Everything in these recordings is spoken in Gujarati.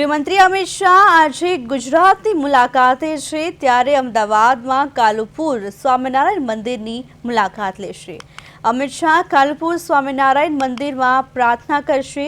ગૃહમંત્રી અમિત શાહ આજે ગુજરાતની મુલાકાતે છે, ત્યારે અમદાવાદમાં કાલુપુર સ્વામિનારાયણ મંદિરની મુલાકાત લેશે. અમિત શાહ કાલુપુર સ્વામિનારાયણ મંદિરમાં પ્રાર્થના કરશે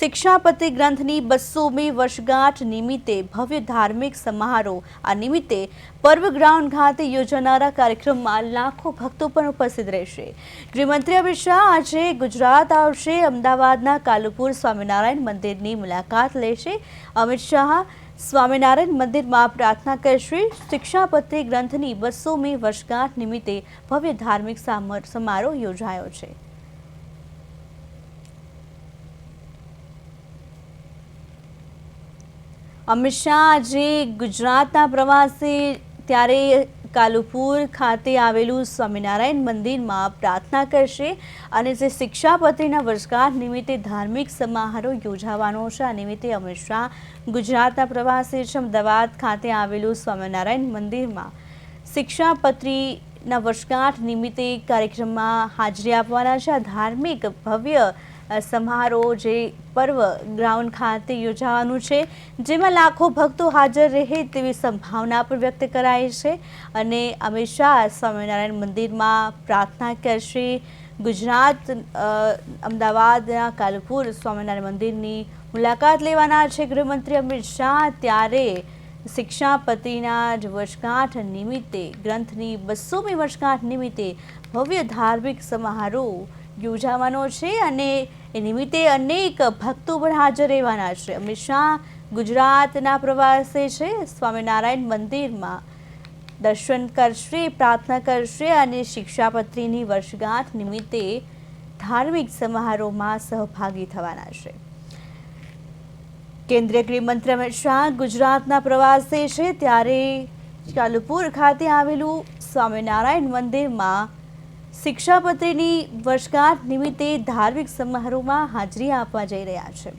શિક્ષાપતિ ગ્રંથની બસોમી વર્ષગાંઠ નિમિત્તે ભવ્ય ધાર્મિક સમારોહ. આ નિમિત્તે પર્વ ગ્રાઉન્ડ ખાતે યોજાનારા કાર્યક્રમમાં લાખો ભક્તો પણ ઉપસ્થિત રહેશે. ગૃહમંત્રી અમિત શાહ આજે ગુજરાત આવશે. અમદાવાદના કાલુપુર સ્વામિનારાયણ મંદિરની મુલાકાત લેશે. અમિત શાહ સ્વામિનારાયણ મંદિરમાં પ્રાર્થના કરશે. શિક્ષાપત્રી ગ્રંથની બસોમી વર્ષગાંઠ નિમિત્તે ભવ્ય ધાર્મિક સમારોહ યોજાયો છે. અમિત શાહ આજે ગુજરાતના પ્રવાસે ત્યારે કાલુપુર ખાતે આવેલું સ્વામિનારાયણ મંદિરમાં પ્રાર્થના કરશે અને જે શિક્ષાપત્રીના વર્ષગાંઠ નિમિત્તે ધાર્મિક સમારોહ યોજાવાનો છે. આ નિમિત્તે અમિત શાહ ગુજરાતના પ્રવાસે છે. અમદાવાદ ખાતે આવેલું સ્વામિનારાયણ મંદિરમાં શિક્ષાપત્રીના વર્ષગાંઠ નિમિત્તે કાર્યક્રમમાં હાજરી આપવાના છે. આ ધાર્મિક ભવ્ય સમારોહ જે પર્વ ગ્રાઉન્ડ ખાતે યોજાવાનું છે, જેમાં લાખો ભક્તો હાજર રહે તેવી સંભાવના પણ વ્યક્ત કરાઈ છે. અને અમિત શાહ સ્વામિનારાયણ મંદિરમાં પ્રાર્થના કરશે. ગુજરાત અમદાવાદના કાલપુર સ્વામિનારાયણ મંદિરની મુલાકાત લેવાના છે ગૃહમંત્રી અમિત શાહ. ત્યારે શિક્ષાપતિના જ વર્ષગાંઠ નિમિત્તે, ગ્રંથની બસોમી વર્ષગાંઠ નિમિત્તે ભવ્ય ધાર્મિક સમારોહ યોજાવાનો છે. અને એ નિમિત્તે અનેક ભક્તો પણ હાજર રહેવાના છે. અમિત શાહ ગુજરાતના પ્રવાસે છે. સ્વામિનારાયણ મંદિરમાં દર્શન કરશે, પ્રાર્થના કરશે અને શિક્ષાપત્રીની વર્ષગાંઠ નિમિત્તે ધાર્મિક સમારોહમાં સહભાગી થવાના છે. કેન્દ્રીય ગૃહમંત્રી અમિત શાહ ગુજરાતના પ્રવાસે છે. ત્યારે ચાલુપુર ખાતે આવેલું સ્વામિનારાયણ મંદિરમાં શિક્ષાપત્રીની વર્ષગાંઠ નિમિત્તે ધાર્મિક સમારોહમાં હાજરી આપવા જઈ રહ્યા છે.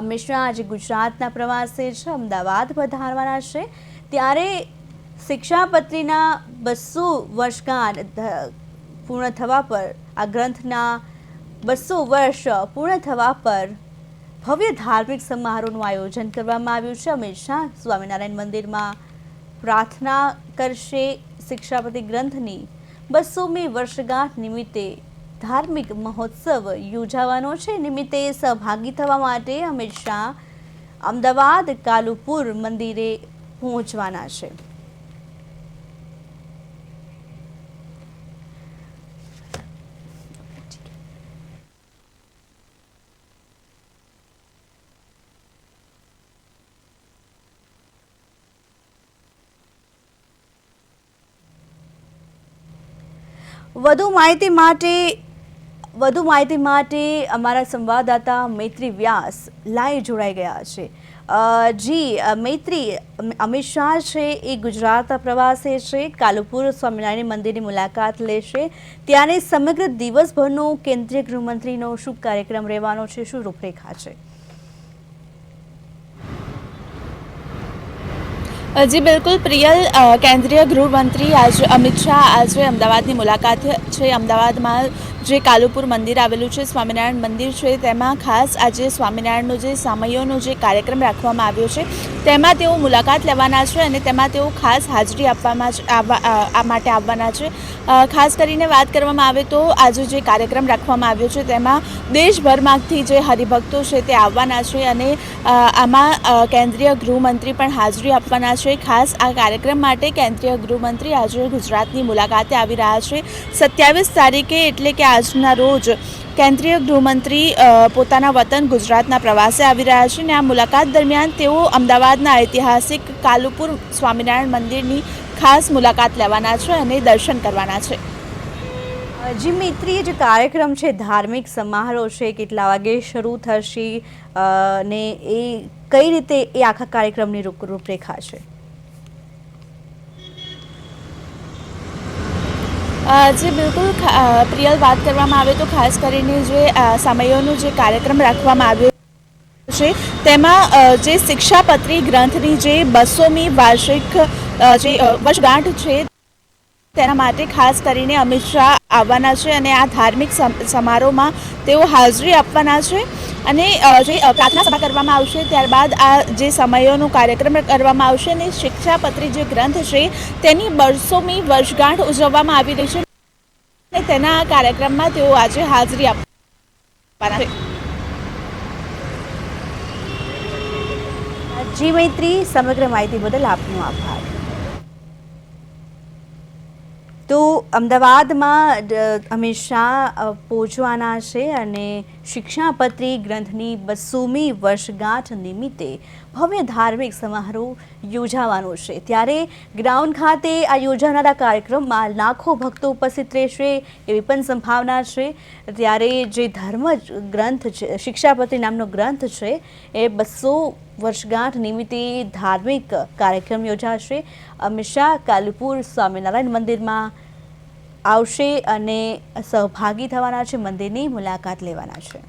અમિત શાહ આજે ગુજરાતના પ્રવાસે છે, અમદાવાદ પધારવાના છે. ત્યારે શિક્ષાપત્રીના બસો વર્ષગાંઠ પૂર્ણ થવા પર, આ ગ્રંથના બસો વર્ષ પૂર્ણ થવા પર ભવ્ય ધાર્મિક સમારોહનું આયોજન કરવામાં આવ્યું છે. અમિત શાહ સ્વામિનારાયણ મંદિરમાં પ્રાર્થના કરશે. શિક્ષાપતિ ગ્રંથની બસોમી વર્ષગાંઠ નિમિત્તે ધાર્મિક મહોત્સવ યોજાવાનો છે. નિમિત્તે સહભાગી થવા માટે અમિત શાહ અમદાવાદ કાલુપુર મંદિરે પહોંચવાના છે. વધુ માહિતી માટે, વધુ માહિતી માટે અમારા સંવાદદાતા મૈત્રી વ્યાસ લાઈવ જોડાઈ ગયા છે. જી મૈત્રી, અમિત શાહ છે, એ ગુજરાતના પ્રવાસે છે, કાલુપુર સ્વામિનારાયણ મંદિરની મુલાકાત લેશે. ત્યારે સમગ્ર દિવસભરનો કેન્દ્રીય ગૃહમંત્રીનો શું કાર્યક્રમ રહેવાનો છે. શું રૂપરેખા છે? જી બિલકુલ. પ્રિયલ કેન્દ્રીય ગૃહમંત્રી આજ અમિત શાહ આજે અમદાવાદની મુલાકાત છે. અમદાવાદમાં જે કાલુપુર મંદિર આવેલું છે, સ્વામિનારાયણ મંદિર છે, તેમાં ખાસ આજે સ્વામિનારાયણનો જે સામૈયોનો જે કાર્યક્રમ રાખવામાં આવ્યો છે, તેમાં તેઓ મુલાકાત લેવાના છે અને તેમાં તેઓ ખાસ હાજરી આપવામાં આ માટે આવવાના છે. ખાસ કરીને વાત કરવામાં આવે તો આજે જે કાર્યક્રમ રાખવામાં આવ્યો છે, તેમાં દેશભરમાંથી જે હરિભક્તો છે તે આવવાના છે અને આમાં કેન્દ્રીય ગૃહમંત્રી પણ હાજરી આપવાના છે. ખાસ આ કાર્યક્રમ માટે કેન્દ્રીય ગૃહમંત્રી આજે ગુજરાતની મુલાકાતે આવી રહ્યા છે. સત્યાવીસ તારીખે એટલે કે આજના રોજ કેન્દ્રીય ગૃહમંત્રી પોતાના વતન ગુજરાતના પ્રવાસે આવી રહ્યા છે અને આ મુલાકાત દરમિયાન તેઓ અમદાવાદના ઐતિહાસિક કાલુપુર સ્વામિનારાયણ મંદિરની ખાસ મુલાકાત લેવાના છે અને દર્શન કરવાના છે. જી મૈત્રી જે કાર્યક્રમ છે, ધાર્મિક સમારોહ છે, કેટલા વાગે શરૂ થશે ને એ કઈ રીતે એ આખા કાર્યક્રમની રૂપ- રૂપરેખા છે? જે બિલકુલ પ્રિયલ વાત કરવામાં આવે તો ખાસ કરીને જે સમયોનું જે કાર્યક્રમ રાખવામાં આવ્યો છે, તેમાં જે શિક્ષાપત્રી ગ્રંથની જે બસોમી વાર્ષિક જે વર્ષગાંઠ છે તેના માટે ખાસ કરીને અમિત શાહ આવવાના છે અને આ ધાર્મિક સમ- સમારોહમાં તેઓ હાજરી આપવાના છે. અને જે પ્રાર્થના સભા કરવામાં આવશે, ત્યારબાદ આ જે સમયોનો કાર્યક્રમ કરવામાં આવશે અને શિક્ષાપત્રી જે ગ્રંથ છે, તેની બરસોમી વર્ષગાંઠ ઉજવવામાં આવી રહી છે. અને તેના કાર્યક્રમમાં તેઓ આજે હાજરી આપવાના છે. જી મૈત્રી, સમગ્ર માહિતી બદલ આપનો આભાર તો અમદાવાદમાં હંમેશા પહોંચવાના છે અને શિક્ષાપત્રી ગ્રંથની બસોમી વર્ષગાંઠ નિમિત્તે ભવ્ય ધાર્મિક સમારોહ યોજાવાનો છે. ત્યારે ગ્રાઉન્ડ ખાતે આ યોજાનારા કાર્યક્રમમાં લાખો ભક્તો ઉપસ્થિત રહેશે એવી પણ સંભાવના છે. ત્યારે જે ધર્મ ગ્રંથ છે, શિક્ષાપત્રી નામનો ગ્રંથ છે, એ બસો વર્ષગાંઠ નિમિત્તે ધાર્મિક કાર્યક્રમ યોજાશે. અમિત શાહ, કાલુપુર સ્વામિનારાયણ મંદિરમાં આવશે અને સહભાગી થવાના છે મંદિરની મુલાકાત લેવાના છે.